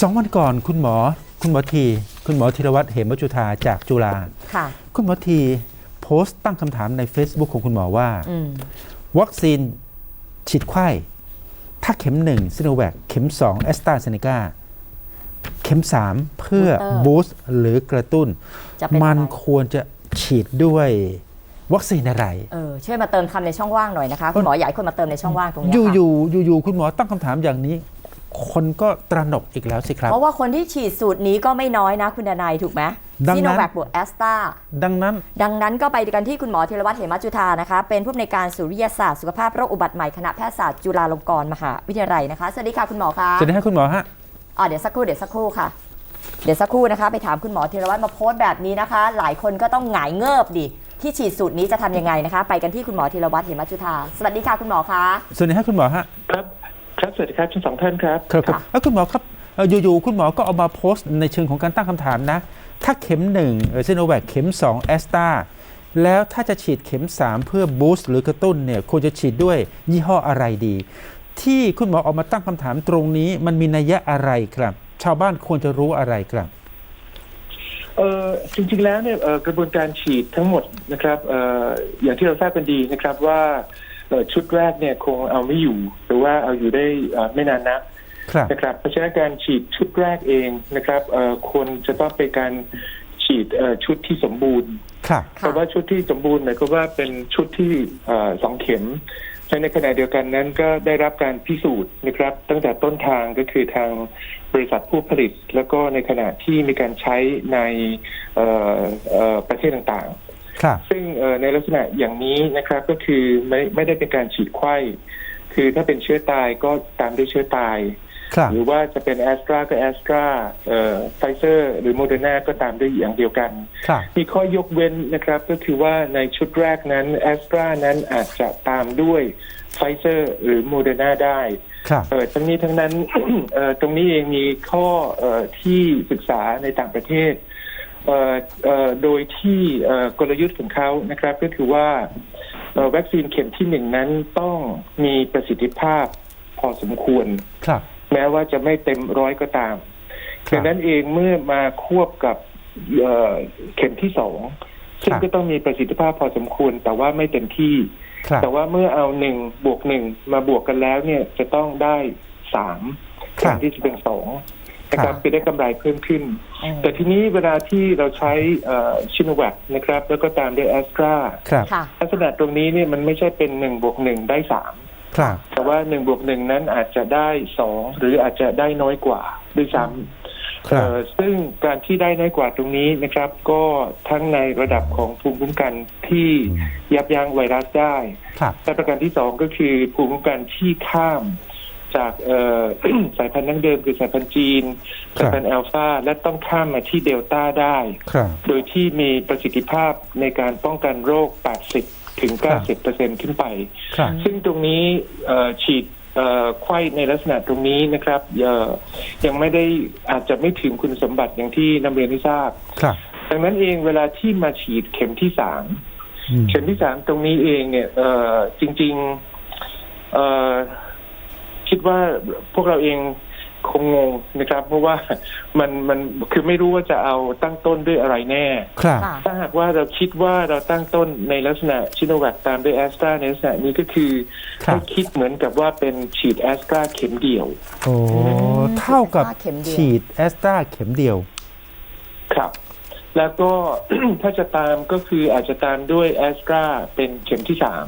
สองวันก่อนคุณหมอคุณหมอทีคุณหมอธีรวัตรเหมจุธาจากจุฬาค่ะ คุณหมอทีโพสต์ตั้งคำถามใน Facebook ของคุณหมอว่า อืม วัคซีนฉีดไข้ถ้าเข็มหนึ่งซิโนแวคเข็มสองแอสตราเซเนกาเข็มสามเพื่อ Booster บูสต์หรือกระตุ้น จะเป็นมันอะไร ควรจะฉีดด้วยวัคซีนอะไร เออช่วยมาเติมคำในช่องว่างหน่อยนะคะ คุณหมออยากให้คนมาเติมในช่องว่างตรงเนี้ยอยู่ค่ะ อยู่อยู่อยู่คุณหมอตั้งคำถามอย่างนี้ คนก็ตระหนกอีกแล้วสิครับ เพราะว่าคนที่ฉีดสูตรนี้ก็ไม่น้อยนะคุณดนายถูกไหมดังนั้นซีโนแวคบวกแอสตราดังนั้น ดังนั้นก็ไปกันที่คุณหมอธีรวัตรเหมจุธานะคะ เป็นผู้อำนวยการศูนย์วิทยาศาสตร์สุขภาพโรคอุบัติใหม่คณะแพทยศาสตร์จุฬาลงกรณ์มหาวิทยาลัยนะคะ สวัสดีค่ะคุณหมอคะจะได้ให้คุณหมอฮะอ่าเดี๋ยวสักครู่เดี๋ยวสักครู่ค่ะ เดี๋ยวสักครู่นะคะ ไปถามคุณหมอธีรวัตรมาโพสต์แบบนี้นะคะ หลายคนก็ต้องหงายเงิบดิที่ฉีดสูตรนี้จะทำยังไงนะคะ ไปกันที่คุณหมอธีรวัตรเหมจุธาสวัสดีค่ะคุณหมอคะสวัสดีให้คุณหมอฮะครับ ครับสวัสดีครับทั้งสองท่านครับครับครับค่ะแล้วคุณหมอครับเอ่ออยู่ๆคุณหมอก็เอามาโพสต์ในเชิงของการตั้งคำถามนะ ถ้าเข็มหนึ่งซิโนแวคเข็ม2แอสตราแล้วถ้าจะฉีดเข็ม 3 เพื่อบูสต์หรือกระตุ้นเนี่ยควรจะฉีดด้วยยี่ห้ออะไรดี ที่คุณหมอออกมาตั้งคำถามตรงนี้มันมีนัยยะอะไรครับ ชาวบ้านควรจะรู้อะไรครับเอ่อจริงๆแล้วเนี่ยเอ่อกระบวนการฉีดทั้งหมดนะครับเอ่ออย่างที่เราทราบกันดีนะครับว่าเอ่อ ชุดแรกเนี่ยคงเอาไม่อยู่ หรือว่าเอาอยู่ได้เอ่อไม่นานนักครับนะครับเพราะฉะนั้นการฉีดชุดแรกเองนะครับเอ่อควรจะต้องเป็นการฉีดเอ่อชุดที่สมบูรณ์ครับเพราะว่าชุดที่สมบูรณ์หมายความว่าเป็นชุดที่เอ่อสองเข็มและในขณะเดียวกันนั้นก็ได้รับการพิสูจน์นะครับ ตั้งแต่ต้นทางก็คือทางบริษัทผู้ผลิต แล้วก็ในขณะที่มีการใช้ในเอ่อเอ่อประเทศต่างครับๆ ซึ่งเอ่อในลักษณะอย่างนี้นะครับก็คือไม่ไม่ได้เป็นการฉีดไข้คือถ้าเป็นเชื้อตายก็ตามด้วยเชื้อตายครับหรือว่าจะเป็นแอสตราก็แอสตราไฟเซอร์หรือโมเดอร์นาก็ตามด้วยอย่างเดียวกันครับมีข้อยกเว้นนะครับก็คือว่าในชุดแรกนั้นแอสตรานั้นอาจจะตามด้วยไฟเซอร์หรือโมเดอร์นาได้ครับเออทั้งนี้ทั้งนั้นเอ่อตรงนี้เองมีข้อเอ่อที่ศึกษาในต่างประเทศเอ่อเอ่อ โดยที่เอ่อกลยุทธ์ของเขานะครับ ก็คือว่าเอ่อวัคซีนเข็มที่หนึ่งนั้นต้องมีประสิทธิภาพพอสมควรครับ แม้ว่าจะไม่เต็มร้อยก็ตามครับดังนั้นเองเมื่อมาควบกับเอ่อเข็มที่สองซึ่งก็ต้องมีประสิทธิภาพพอสมควร แต่ว่าไม่เต็มที่ครับแต่ว่าเมื่อเอาหนึ่งบวกหนึ่งมาบวกกันแล้วเนี่ยจะต้องได้สามครัแทบนที่จะเป็นสอง นะคครัรับบคือได้กำไรเพิ่มขึ้นอืมแต่ทีนี้เวลาที่เราใช้ชิโนแวคนะครับ แล้วก็ตามด้วยแอสตราครับค่ะลักษณะตรงนี้เนี่ยมันไม่ใช่เป็นหนึ่งบวกหนึ่งได้สามครับแต่ว่าหนึ่งบวกหนึ่งนั้นอาจจะได้สองหรืออาจจะได้น้อยกว่าด้วยซ้ำครับเอ่อซึ่งการที่ได้น้อยกว่าตรงนี้นะครับ ก็ทั้งในระดับของภูมิคุ้มกันที่ยับยั้งไวรัสได้ครับและประการที่สองก็คือภูมิคุ้มกันที่ข้าม จากเอ่อสายพันธุ์ดั้งเดิมคือสายพันธุ์จีนครับสายพันธุ์อัลฟาและต้องข้ามมาที่เดลต้าได้ครับโดยที่มีประสิทธิภาพในการป้องกันโรค 80 ถึง 90เปอร์เซ็นขึ้นไปครับซึ่งตรงนี้เอ่อฉีดเอ่อไข้ในลักษณะตรงนี้นะครับเอ่อยังไม่ได้อาจจะไม่ถึงคุณสมบัติอย่างที่นำเรียนให้ทราบครับดังนั้นเองเวลาที่มาฉีดเข็มที่สามอืมเข็มที่สามตรงนี้เองเนี่ยเอ่อจริงๆเอ่อ คิดว่าพวกเราเองคงงงนะครับ เพราะว่ามันมันคือไม่รู้ว่าจะเอาตั้งต้นด้วยอะไรแน่ ครับค่ะถ้าหากว่าเราคิดว่าเราตั้งต้นในลักษณะชิโนแวคตามด้วยแอสตราในลักษณะนี้ก็คือครับ ให้คิดเหมือนกับว่าเป็นฉีดแอสตราเข็มเดียวโอ้มเท่ากับเข็มเดียว ฉีดแอสตราเข็มเดียว ครับ แล้วก็ ถ้าจะตามก็คืออาจจะตามด้วยแอสตราเป็นเข็มที่สาม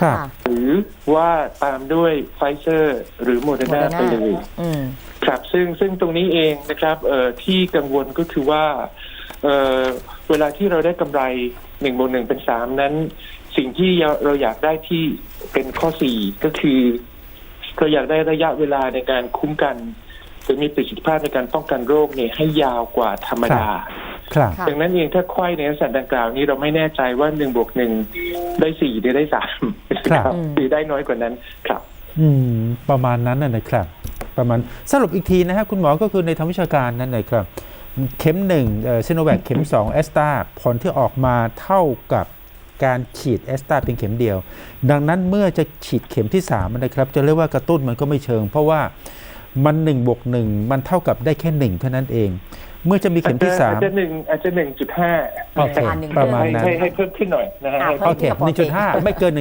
ครับค่ะหรือว่าตามด้วยไฟเซอร์หรือโมเดอร์นาไปเลยอืมครับซึ่งซึ่งตรงนี้เองนะครับเอ่อที่กังวลก็คือว่าเอ่อเวลาที่เราได้กำไรหนึ่งบวกหนึ่งเป็นสามนั้น สิ่งที่เราอยากได้ที่เป็นข้อสี่ก็คือเราอยากได้ระยะเวลาในการคุ้มกันหรือมีประสิทธิภาพในการป้องกันโรคเนี่ยให้ยาวกว่าธรรมดา ครับค่ะดังนั้นเองถ้าไข้ในลักษณะดังกล่าวนี้เราไม่แน่ใจว่าหนึ่งบวกหนึ่งได้สี่หรือได้สามครับหรือได้น้อยกว่านั้นครับ อืม ประมาณนั้นน่ะนะครับ ประมาณสรุปอีกทีนะฮะคุณหมอก็คือในทางวิชาการนั่นเลยครับ เข็มหนึ่งซิโนแวคเข็ม2แอสตราผลที่ออกมาเท่ากับการฉีดแอสตราเป็นเข็มเดียว ดังนั้นเมื่อจะฉีดเข็มที่3นะครับ จะเรียกว่ากระตุ้นมันก็ไม่เชิง เพราะว่ามัน1บวก1มันเท่ากับได้แค่ 1 เท่านั้นเอง เมื่อจะมีเข็มที่อาจจะหนึ่งอาจจะหนึ่งจุดห้าโอเคประมาณหนึ่งประมาณให้นั้นให้ให้เพิ่มขึ้นหน่อยนะฮะอะให้โอเคพิ่มขึ้นกับปกติ1.5ไม่เกินเอ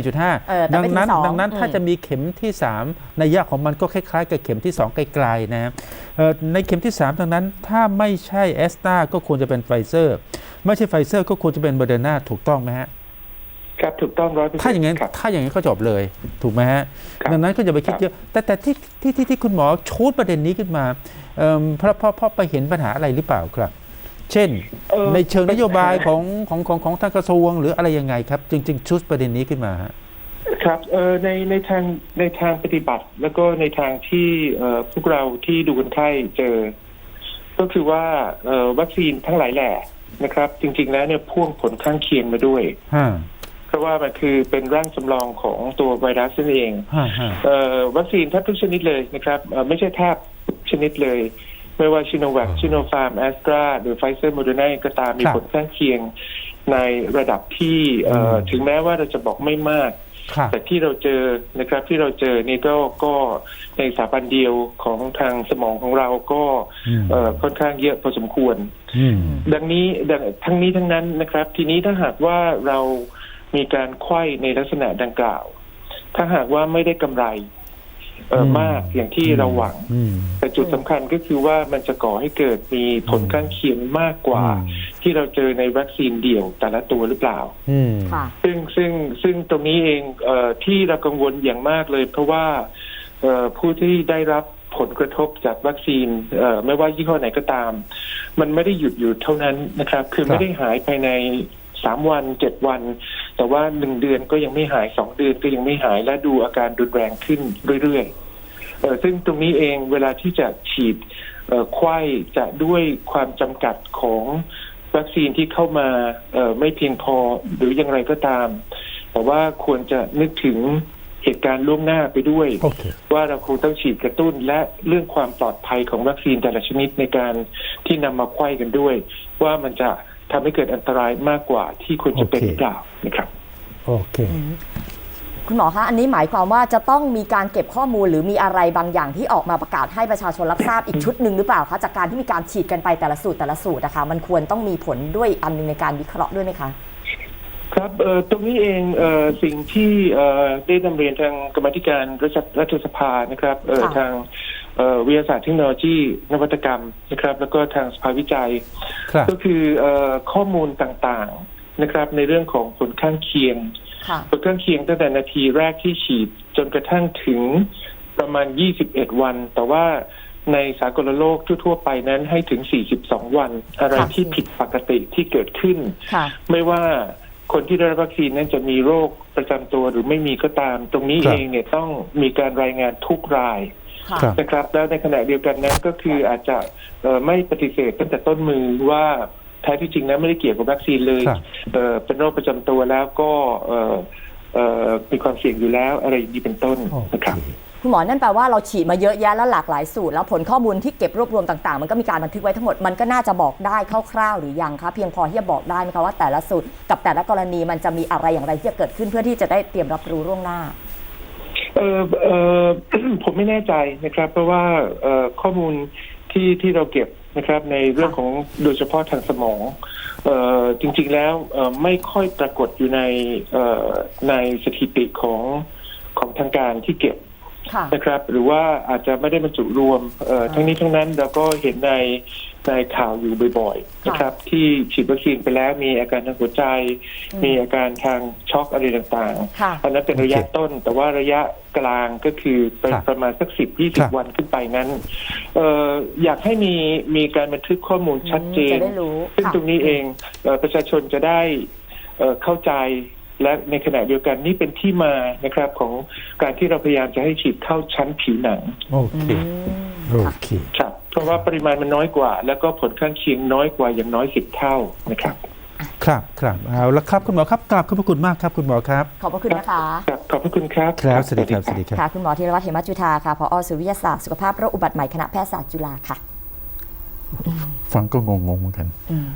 อ1.5แต่ดังเป็นนั้นที่สองดังนั้นอืมถ้าจะมีเข็มที่3ในยยะของมันก็คล้ายๆกับเข็มที่2ไกลๆนะฮะเอ่อในเข็มที่3ดังนั้นถ้าไม่ใช่แอสตราก็ควรจะเป็นไฟเซอร์ ไม่ใช่ไฟเซอร์ก็ควรจะเป็นโมเดอร์นาถูกต้องไหมฮะ ครับถูกต้องร้อยเปอร์เซ็นต์ถ้าอย่างนั้นครับถ้าอย่างนั้นก็จบเลย ถูกไหมฮะครับดังนั้นก็อย่าไปคิดครับเยอะแต่แต่ที่ที่ที่ที่คุณหมอชูดประเด็นนี้ขึ้นมาเอิ่มเพราะเพราะเพราะไปเห็นปัญหาอะไรหรือเปล่าครับ เช่นเอ่อในเชิงนโยบายของของของของทางกระทรวงหรืออะไรยังไงครับ จึงจึงชูดประเด็นนี้ขึ้นมาฮะครับเอ่อในในทางในทางปฏิบัติ แล้วก็ในทางที่เอ่อพวกเราที่ดูคนไข้เจอ ก็คือว่าเอ่อวัคซีนทั้งหลายแหล่นะครับ จริง ๆ แล้วเนี่ยพ่วงผลข้างเคียงมาด้วยฮะ เพราะว่ามันคือเป็นร่างจำลองของตัวไวรัสนั่นเองฮะฮะเอ่อวัคซีนแทบทุกชนิดเลยนะครับเอ่อไม่ใช่แทบทุกชนิดเลย ไม่ว่าชิโนแวคชิโนฟาร์มแอสตราหรือไฟเซอร์โมเดอร์นาก็ตามมีผลข้างเคียงในระดับที่เอ่อถึงแม้ว่าเราจะบอกไม่มากครับแต่ที่เราเจอนะครับที่เราเจอนี่ก็ก็ในสถาบันเดียวของทางสมองของเราก็อืมเอ่อค่อนข้างเยอะพอสมควรอืมดังนี้ดังทั้งนี้ทั้งนั้นนะครับ ทีนี้ถ้าหากว่าเรา มีการไขว้ในลักษณะดังกล่าว ถ้าหากว่าไม่ได้กำไรเอออืมมากอย่างที่เราหวังอืมแต่จุดสำคัญก็คือว่ามันจะก่อให้เกิดมีผลข้างเคียงมากกว่าอืมที่เราเจอในวัคซีนเดี่ยวแต่ละตัวหรือเปล่าอืมค่ะซึ่งซึ่งซึ่งตรงนี้เองเออที่เรากังวลอย่างมากเลย เพราะว่าเอ่อผู้ที่ได้รับผลกระทบจากวัคซีนเอ่อไม่ว่ายี่ห้อไหนก็ตาม มันไม่ได้หยุดอยู่เท่านั้นนะครับ คือครับไม่ได้หายภายใน สามวันเจ็ดวัน แต่ว่าหนึ่งเดือนก็ยังไม่หายสองเดือนก็ยังไม่หายและดูอาการรุนแรงขึ้นเรื่อยๆเอ่อซึ่งตรงนี้เองเวลาที่จะฉีดเอ่อไข้จะด้วยความจำกัดของวัคซีนที่เข้ามาเอ่อไม่เพียงพอหรืออย่างไรก็ตาม แต่ว่าควรจะนึกถึงเหตุการณ์ล่วงหน้าไปด้วยโอเคว่าเราคงต้องฉีดกระตุ้นและเรื่องความปลอดภัยของวัคซีนแต่ละชนิดในการที่นำมาไขว้กันด้วย ว่ามันจะ ทำให้เกิดอันตรายมากกว่าที่ควรจะเป็นโอเคหรือเปล่านะครับโอเคคุณหมอคะอันนี้หมายความว่าจะต้องมีการเก็บข้อมูลหรือมีอะไรบางอย่างที่ออกมาประกาศให้ประชาชนรับทราบอีกชุดหนึ่งหรือเปล่าคะจากการที่มีการฉีดกันไปแต่ละสูตรแต่ละสูตรนะคะมันควรต้องมีผลด้วยอันหนึงในการวิเคราะห์ด้วยไหมคะครับเอ่อตรงนี้เองเอ่อสิ่งที่เอ่อได้นำเรียนทางกรรมาธิการรัฐรัฐสภานะครับเอ่อค่ะทางเอ่อ วิทยาศาสตร์เทคโนโลยี นวัตกรรมนะครับ แล้วก็ทางสภาวิจัยครับก็คือเอ่อข้อมูลต่างๆนะครับ ในเรื่องของผลข้างเคียงค่ะผลข้างเคียงตั้งแต่นาทีแรกที่ฉีดจนกระทั่งถึงประมาณ 21 วัน แต่ว่าในสากลโลกทั่วๆไปนั้นให้ถึง 42 วัน อะไรค่ะที่ผิดปกติที่เกิดขึ้นค่ะไม่ว่าคนที่ได้รับวัคซีนนั้นจะมีโรคประจำตัวหรือไม่มีก็ตาม ตรงนี้ครับเองเนี่ยต้องมีการรายงานทุกราย ค่ะครับ นะครับแล้วในขณะเดียวกันนั้นก็คืออาจจะเอ่อไม่ปฏิเสธตั้งแต่ต้นมือว่าแท้ที่จริงนั้นไม่ได้เกี่ยวกับวัคซีนเลยครับ เอ่อเป็นโรคประจำตัวแล้วก็เอ่อเอ่อมีความเสี่ยงอยู่แล้วอะไรอย่างนี้เป็นต้นโอนะเคครับ คุณหมอนั่นแปลว่าเราฉีดมาเยอะแยะแล้วหลากหลายสูตร แล้วผลข้อมูลที่เก็บรวบรวมต่างๆ มันก็มีการบันทึกไว้ทั้งหมด มันก็น่าจะบอกได้คร่าวๆหรือยังคะเพียงพอที่จะบอกได้ไหมคะว่าแต่ละสูตรกับแต่ละกรณีมันจะมีอะไรอย่างไรที่จะเกิดขึ้นเพื่อที่จะได้เตรียมรับรู้ล่วงหน้า เออเออผมไม่แน่ใจนะครับ เพราะว่าเออข้อมูลที่ที่เราเก็บนะครับ ในเรื่องของโดยเฉพาะทางสมองเออจริง ๆ แล้วเออไม่ค่อยปรากฏอยู่ในเออในสถิติของของทางการที่เก็บ นะครับ หรือว่าอาจจะไม่ได้บรรจุรวมเอ่อทั้งนี้ทั้งนั้นเราก็เห็นในในข่าวอยู่บ่อยๆนะครับ ที่ฉีดวัคซีนไปแล้วมีอาการทางหัวใจอืมมีอาการทางช็อกอะไรต่างๆค่ะอันนั้นเป็นระยะโอเคต้น แต่ว่าระยะกลางก็คือเป็นครับประมาณสักสิบยี่คสิรับบวันขึ้นไปนั้นเอ่ออยากให้มีมีการบันทึกข้อมูลชัดเจนจะได้รู้ซึ่งค่ะตรงนี้เองเอ่อประชาชนจะได้เอ่อเข้าใจ และในขณะเดียวกันนี่เป็นที่มานะครับของการที่เราพยายามจะให้ฉีดเข้าชั้นผิวหนังโออืเคมโอค่ะเคครับเพราะว่าปริมาณมันน้อยกว่า แล้วก็ผลข้างเคียงน้อยกว่าอย่างน้อยสิบเท่านะครับ ครับครับเอาละครับคุณหมอครับกราบขอบพระคุณมากครับคุณหมอครับ ขอบพระคุณนะคะครับขอบพระคุณครับครับสวัสดีครับสวัสดีครับค่ะคุณหมอธีรวัตรเหมจุธาค่ะผอศูนย์วิทยาศาสตร์สุขภาพโรคอุบัติใหม่คณะแพทยศาสตร์จุฬาค่ะ ฟังก็งงๆเหมือนกันอืม